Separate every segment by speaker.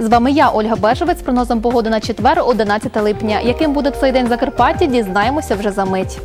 Speaker 1: З вами я, Ольга Бежевець, з прогнозом погоди на четвер, 11 липня. Яким буде цей день в Закарпатті, дізнаємося вже за мить.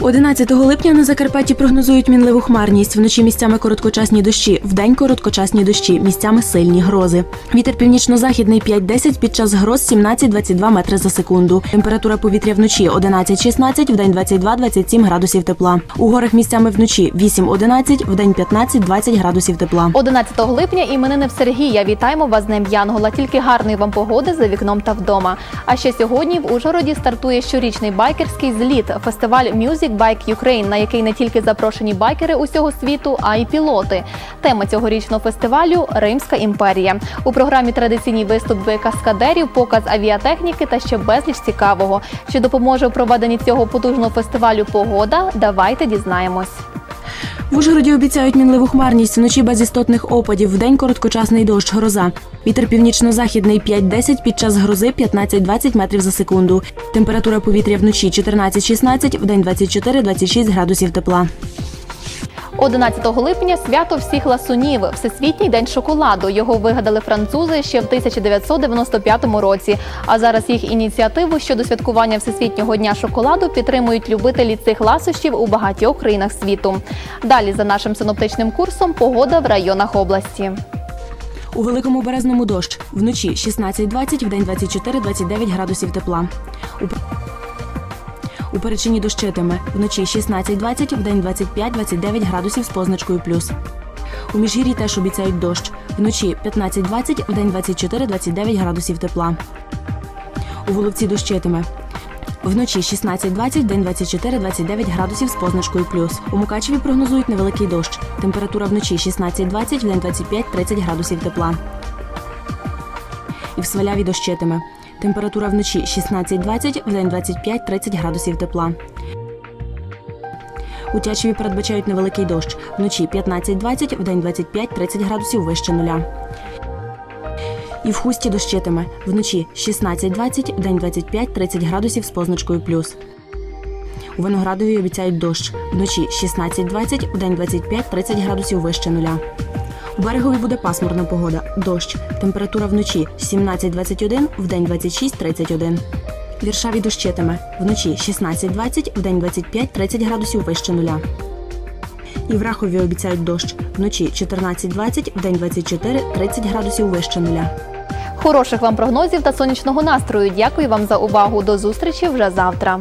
Speaker 2: 11 липня на Закарпатті прогнозують мінливу хмарність. Вночі місцями короткочасні дощі, вдень короткочасні дощі, місцями сильні грози. Вітер північно-західний 5-10, під час гроз 17-22 метри за секунду. Температура повітря вночі 11-16, вдень 22-27 градусів тепла. У горах місцями вночі 8-11, вдень 15-20 градусів тепла.
Speaker 1: 11 липня іменини в Сергія. Вітаємо вас з Янгола. Тільки гарної вам погоди за вікном та вдома. А ще сьогодні в Ужгороді стартує щорічний байкерський зліт фестиваль Music Bike Ukraine, на який не тільки запрошені байкери усього світу, а й пілоти. Тема цьогорічного фестивалю Римська імперія. У програмі традиційні виступи каскадерів, показ авіатехніки та ще безліч цікавого. Що допоможе у проведенні цього потужного фестивалю погода? Давайте дізнаємось.
Speaker 2: В Ужгороді обіцяють мінливу хмарність, вночі без істотних опадів, вдень короткочасний дощ, гроза. Вітер північно-західний 5-10, під час грози 15-20 метрів за секунду. Температура повітря вночі 14-16, вдень 24-26 градусів тепла.
Speaker 1: 11 липня свято всіх ласунів, Всесвітній день шоколаду. Його вигадали французи ще в 1995 році. А зараз їх ініціативу щодо святкування Всесвітнього дня шоколаду підтримують любителі цих ласощів у багатьох країнах світу. Далі за нашим синоптичним курсом погода в районах області.
Speaker 2: У великому березному дощ. Вночі 16-20, вдень 24-29 градусів тепла. У, Перечині дощитиме. Вночі 16-20, вдень 25-29 градусів з позначкою плюс. У Міжгір'ї теж обіцяють дощ. Вночі 15-20, вдень 24-29 градусів тепла. У Воловці дощитиме. Вночі 16-20, день 24-29 градусів з позначкою плюс. У Мукачеві прогнозують невеликий дощ. Температура вночі 16-20, день 25-30 градусів тепла. І в Сваляві дощитиме. Температура вночі 16-20, вдень 25-30 градусів тепла. У Тячеві передбачають невеликий дощ. Вночі 15-20, вдень 25-30 градусів вище нуля. І в хусті дощитиме. Вночі 16-20, вдень 25-30 градусів з позначкою плюс. У Виноградові обіцяють дощ. Вночі 16-20, вдень 25-30 градусів вище нуля. У берегові буде пасмурна погода. Дощ. Температура вночі 17-21, вдень 26-31. В Віршаві дощитиме. Вночі 16-20, вдень 25-30 градусів вище нуля. І в Рахові обіцяють дощ. Вночі 14-20, вдень 24-30 градусів вище нуля.
Speaker 1: Хороших вам прогнозів та сонячного настрою. Дякую вам за увагу. До зустрічі вже завтра.